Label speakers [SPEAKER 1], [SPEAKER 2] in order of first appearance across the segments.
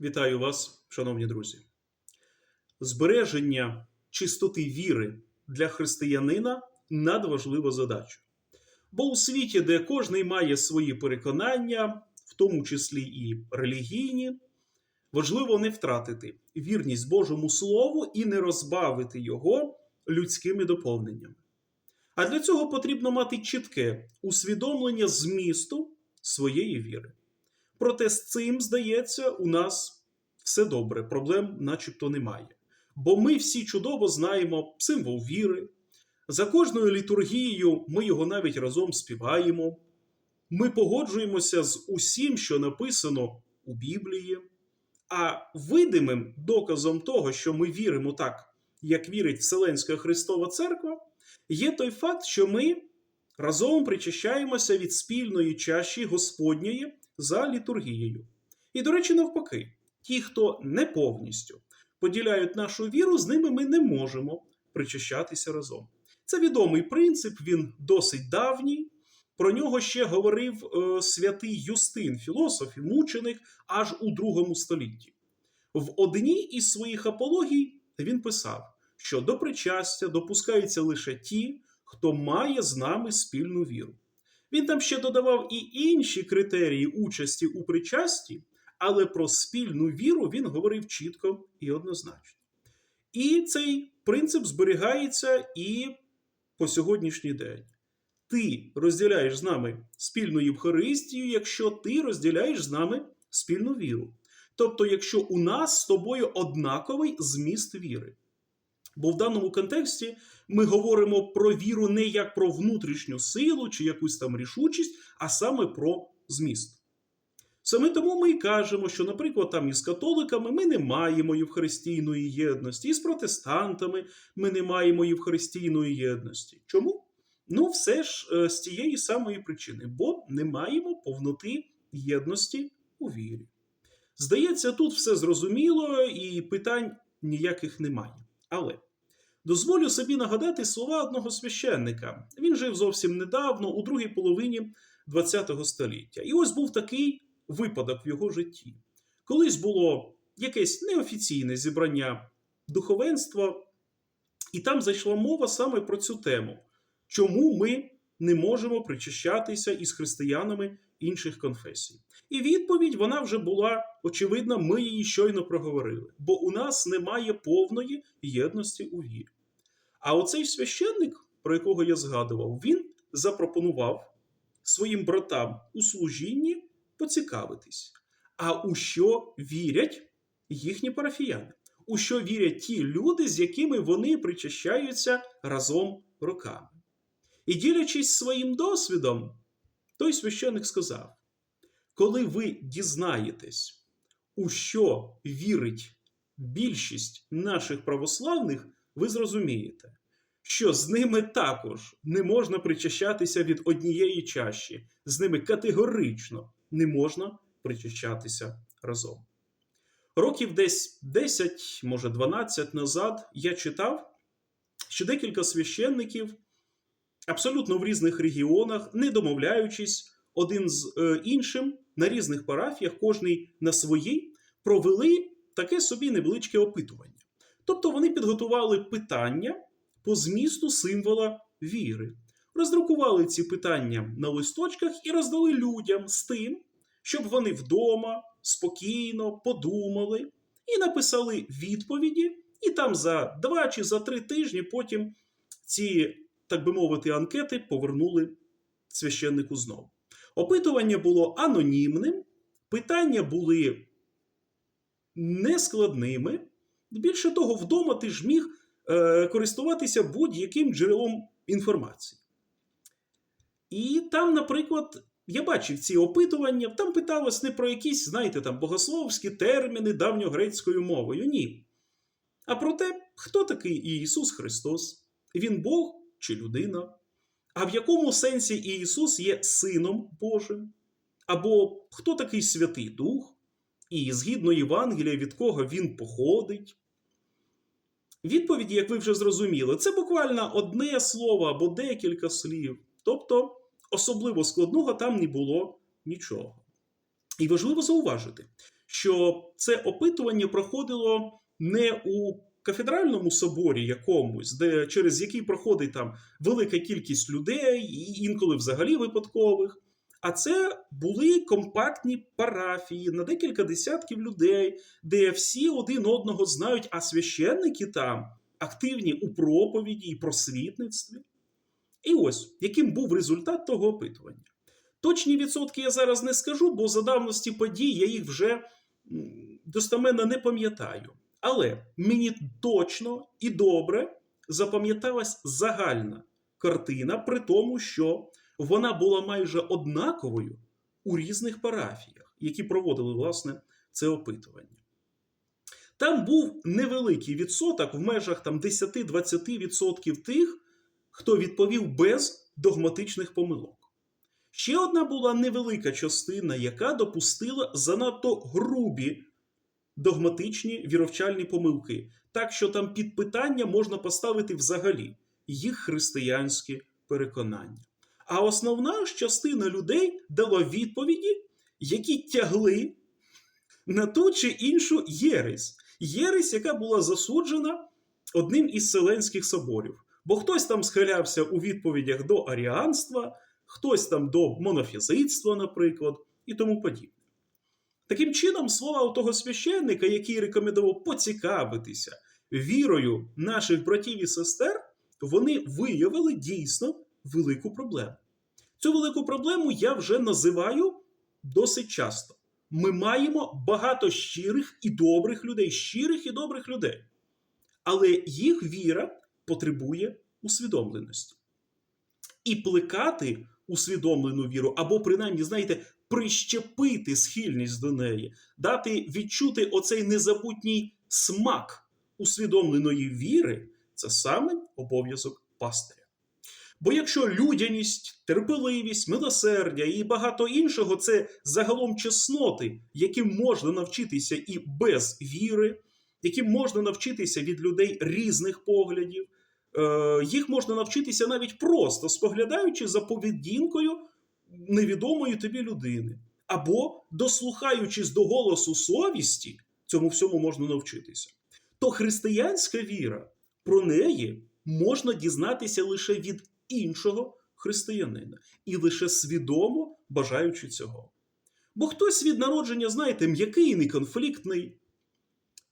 [SPEAKER 1] Вітаю вас, шановні друзі. Збереження чистоти віри для християнина надважлива задача. Бо у світі, де кожний має свої переконання, в тому числі і релігійні, важливо не втратити вірність Божому Слову і не розбавити його людськими доповненнями. А для цього потрібно мати чітке усвідомлення змісту своєї віри. Проте з цим, здається, у нас все добре, проблем начебто немає. Бо ми всі чудово знаємо символ віри. За кожною літургією ми його навіть разом співаємо. Ми погоджуємося з усім, що написано у Біблії. А видимим доказом того, що ми віримо так, як вірить Вселенська Христова Церква, є той факт, що ми разом причащаємося від спільної чаші Господньої за літургією. І, до речі, навпаки, ті, хто не повністю поділяють нашу віру, з ними ми не можемо причащатися разом. Це відомий принцип, він досить давній. Про нього ще говорив е, святий Юстин, філософ і мученик аж у другому столітті. В одній із своїх апологій він писав, що до причастя допускаються лише ті, хто має з нами спільну віру. Він там ще додавав і інші критерії участі у причасті, але про спільну віру він говорив чітко і однозначно. І цей принцип зберігається і по сьогоднішній день. Ти розділяєш з нами спільну Євхаристію, якщо ти розділяєш з нами спільну віру. Тобто, якщо у нас з тобою однаковий зміст віри. Бо в даному контексті ми говоримо про віру не як про внутрішню силу чи якусь там рішучість, а саме про зміст. Саме тому ми й кажемо, що, наприклад, там із католиками ми не маємо євхаристійної єдності, і з протестантами ми не маємо євхаристійної єдності. Чому? Ну, все ж е, з тієї самої причини, бо не маємо повноти єдності у вірі. Здається, тут все зрозуміло і питань ніяких немає. Але дозволю собі нагадати слова одного священника. Він жив зовсім недавно, у другій половині ХХ століття. І ось був такий випадок в його житті. Колись було якесь неофіційне зібрання духовенства, і там зайшла мова саме про цю тему. Чому ми не можемо причащатися із християнами інших конфесій? І відповідь вона вже була очевидна, ми її щойно проговорили, бо у нас немає повної єдності у вірі. А оцей священник, про якого я згадував, він запропонував своїм братам у служінні поцікавитись, а у що вірять їхні парафіяни, у що вірять ті люди, з якими вони причащаються разом роками. І ділячись своїм досвідом, той священник сказав: коли ви дізнаєтесь, у що вірить більшість наших православних, ви зрозумієте, що з ними також не можна причащатися від однієї чаші, з ними категорично не можна причащатися разом. Років десь 10, може 12 назад я читав, що декілька священників абсолютно в різних регіонах, не домовляючись один з е, іншим на різних парафіях, кожний на своїй, провели таке собі невеличке опитування. Тобто вони підготували питання по змісту символа віри, роздрукували ці питання на листочках і роздали людям з тим, щоб вони вдома спокійно подумали і написали відповіді, і там за два чи за три тижні потім ці так би мовити, анкети повернули священнику знову. Опитування було анонімним, питання були нескладними. Більше того, вдома ти ж міг е, користуватися будь-яким джерелом інформації. І там, наприклад, я бачив ці опитування, там питалось не про якісь, знаєте, там богословські терміни давньогрецькою мовою. Ні. А про те, хто такий Ісус Христос. Він Бог чи людина? А в якому сенсі Ісус є Сином Божим? Або хто такий Святий Дух? І згідно Євангелія, від кого він походить? Відповіді, як ви вже зрозуміли, це буквально одне слово або декілька слів. Тобто, особливо складного там не було нічого. І важливо зауважити, що це опитування проходило не у кафедральному соборі якомусь, де через який проходить там велика кількість людей, і інколи взагалі випадкових. А це були компактні парафії на декілька десятків людей, де всі один одного знають, а священники там активні у проповіді і просвітництві. І ось яким був результат того опитування. Точні відсотки я зараз не скажу, бо за давності подій я їх вже м, достеменно не пам'ятаю. Але мені точно і добре запам'яталась загальна картина, при тому, що вона була майже однаковою у різних парафіях, які проводили власне це опитування. Там був невеликий відсоток в межах там 10-20% тих, хто відповів без догматичних помилок. Ще одна була невелика частина, яка допустила занадто грубі догматичні віровчальні помилки, так що там під питання можна поставити взагалі їх християнські переконання. А основна ж частина людей дала відповіді, які тягли на ту чи іншу єресь. Єресь, яка була засуджена одним із Селенських соборів. Бо хтось там схилявся у відповідях до аріанства, хтось там до монофізитства, наприклад, і тому подібне. Таким чином, слова у того священника, який рекомендував поцікавитися вірою наших братів і сестер, вони виявили дійсно велику проблему. Цю велику проблему я вже називаю досить часто. Ми маємо багато щирих і добрих людей, щирих і добрих людей. Але їх віра потребує усвідомленості. І плекати усвідомлену віру, або, принаймні, знаєте, прищепити схильність до неї, дати відчути оцей незабутній смак усвідомленої віри це саме обов'язок пастиря. Бо якщо людяність, терпеливість, милосердя і багато іншого це загалом чесноти, яким можна навчитися і без віри, яким можна навчитися від людей різних поглядів, е, їх можна навчитися навіть просто споглядаючи за поведінкою невідомої тобі людини, або дослухаючись до голосу совісті, цьому всьому можна навчитися. То християнська віра про неї можна дізнатися лише від іншого християнина і лише свідомо бажаючи цього. Бо хтось від народження, знаєте, м'який неконфліктний,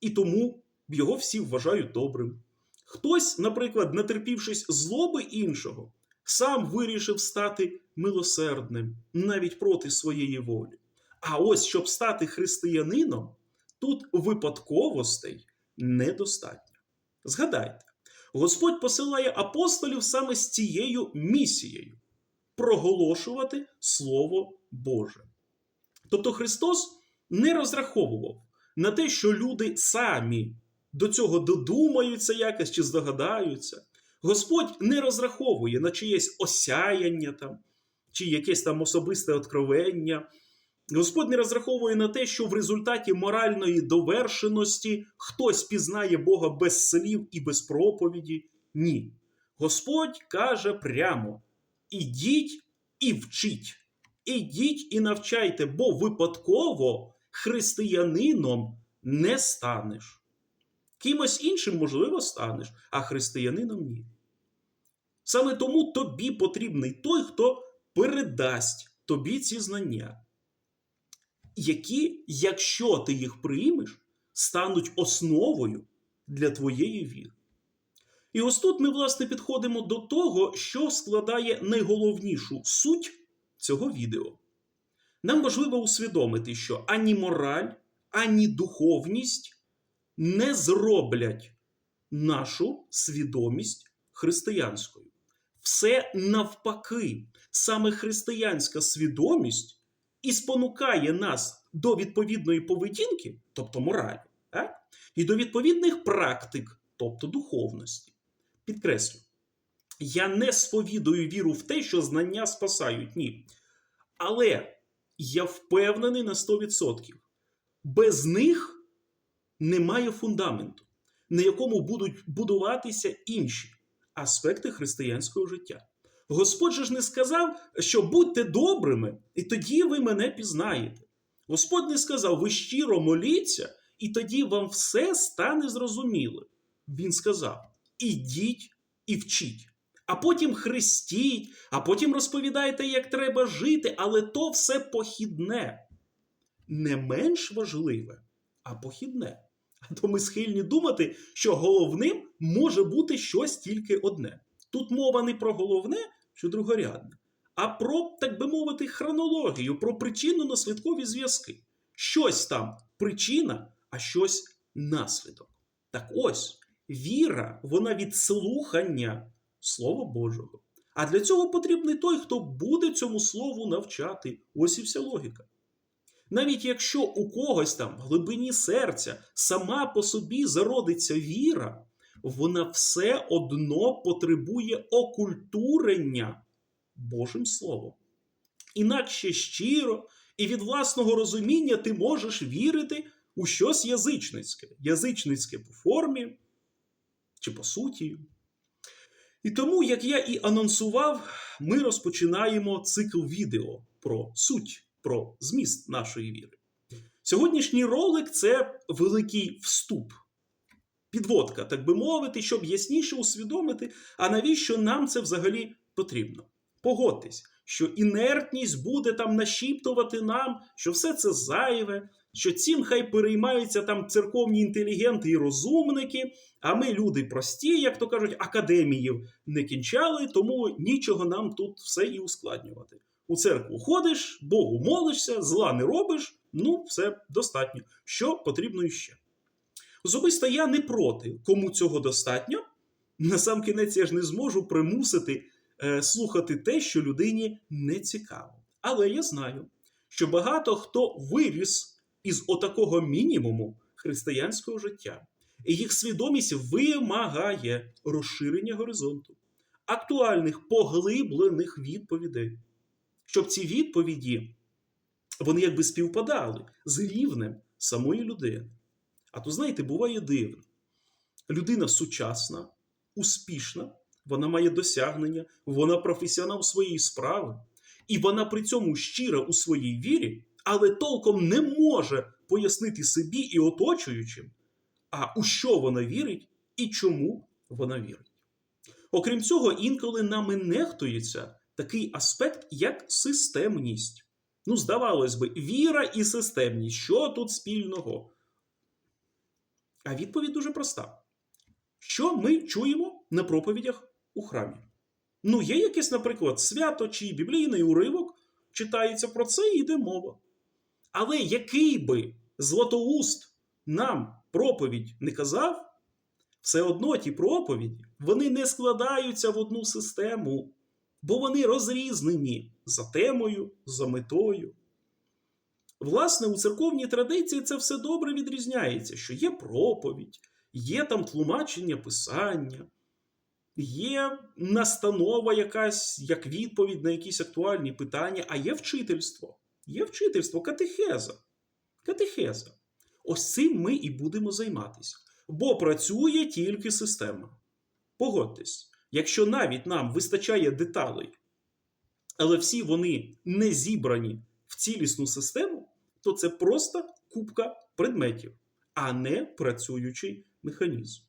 [SPEAKER 1] і тому його всі вважають добрим. Хтось, наприклад, натерпівшись злоби іншого, сам вирішив стати милосердним навіть проти своєї волі. А ось щоб стати християнином, тут випадковостей недостатньо. Згадайте, Господь посилає апостолів саме з цією місією проголошувати Слово Боже. Тобто Христос не розраховував на те, що люди самі до цього додумаються якось чи здогадаються. Господь не розраховує на чиєсь осяяння там, чи якесь там особисте откровення. Господь не розраховує на те, що в результаті моральної довершеності хтось пізнає Бога без слів і без проповіді. Ні. Господь каже прямо: ідіть і вчіть, ідіть і навчайте, бо випадково християнином не станеш. Кимось іншим, можливо, станеш, а християнином ні. Саме тому тобі потрібний той, хто передасть тобі ці знання які, якщо ти їх приймеш, стануть основою для твоєї віри. І ось тут ми, власне, підходимо до того, що складає найголовнішу суть цього відео. Нам важливо усвідомити, що ані мораль, ані духовність не зроблять нашу свідомість християнською. Все навпаки, саме християнська свідомість і спонукає нас до відповідної поведінки, тобто моралі, так? і до відповідних практик, тобто духовності. Підкреслю, я не сповідую віру в те, що знання спасають, ні. Але я впевнений на 100%. Без них немає фундаменту, на якому будуть будуватися інші аспекти християнського життя. Господь же ж не сказав, що будьте добрими, і тоді ви мене пізнаєте. Господь не сказав, ви щиро моліться, і тоді вам все стане зрозумілим. Він сказав: ідіть і вчіть, а потім хрестіть, а потім розповідайте, як треба жити, але то все похідне. Не менш важливе, а похідне. То ми схильні думати, що головним може бути щось тільки одне. Тут мова не про головне чи другорядне, а про, так би мовити, хронологію, про причинно-наслідкові зв'язки. Щось там причина, а щось наслідок. Так ось, віра, вона від слухання Слова Божого. А для цього потрібний той, хто буде цьому слову навчати. Ось і вся логіка. Навіть якщо у когось там в глибині серця сама по собі зародиться віра, вона все одно потребує окультурення Божим Словом. Інакше щиро і від власного розуміння ти можеш вірити у щось язичницьке, язичницьке по формі чи по суті. І тому, як я і анонсував, ми розпочинаємо цикл відео про суть, про зміст нашої віри. Сьогоднішній ролик це великий вступ, підводка, так би мовити, щоб ясніше усвідомити, а навіщо нам це взагалі потрібно. Погодьтесь, що інертність буде там нашіптувати нам, що все це зайве, що цим хай переймаються там церковні інтелігенти і розумники, а ми люди прості, як то кажуть, академіїв не кінчали, тому нічого нам тут все і ускладнювати. У церкву ходиш, Богу молишся, зла не робиш, ну, все достатньо. Що потрібно іще. Особисто я не проти, кому цього достатньо. Насамкінець я ж не зможу примусити е, слухати те, що людині не цікаво. Але я знаю, що багато хто виріс із отакого мінімуму християнського життя, і їх свідомість вимагає розширення горизонту, актуальних поглиблених відповідей, щоб ці відповіді вони якби співпадали з рівнем самої людини. А то, знаєте, буває дивно. Людина сучасна, успішна, вона має досягнення, вона професіонал своєї справи, і вона при цьому щира у своїй вірі, але толком не може пояснити собі і оточуючим, а у що вона вірить і чому вона вірить. Окрім цього, інколи нами нехтується такий аспект, як системність. Ну, здавалось би, віра і системність. Що тут спільного? А відповідь дуже проста. Що ми чуємо на проповідях у храмі? Ну, є якесь, наприклад, свято чи біблійний уривок, читається про це і йде мова. Але який би Златоуст нам проповідь не казав, все одно ті проповіді вони не складаються в одну систему, бо вони розрізнені за темою, за метою. Власне, у церковній традиції це все добре відрізняється, що є проповідь, є там тлумачення писання, є настанова якась як відповідь на якісь актуальні питання, а є вчительство. Є вчительство, катехеза. Катехеза. Ось цим ми і будемо займатися. Бо працює тільки система. Погодьтесь, якщо навіть нам вистачає деталей, але всі вони не зібрані в цілісну систему, то це просто купка предметів, а не працюючий механізм.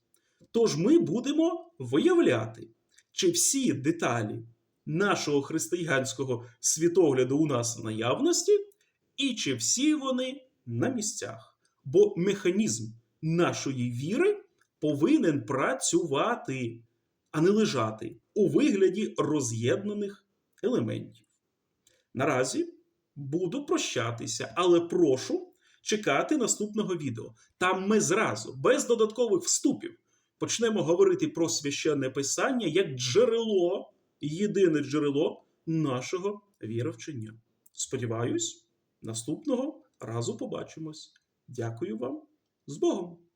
[SPEAKER 1] Тож ми будемо виявляти, чи всі деталі нашого християнського світогляду у нас в наявності, і чи всі вони на місцях. Бо механізм нашої віри повинен працювати, а не лежати у вигляді роз'єднаних елементів. Наразі буду прощатися, але прошу чекати наступного відео. Там ми зразу, без додаткових вступів, почнемо говорити про священне писання як джерело, єдине джерело нашого віровчення. Сподіваюсь, наступного разу побачимось. Дякую вам з Богом!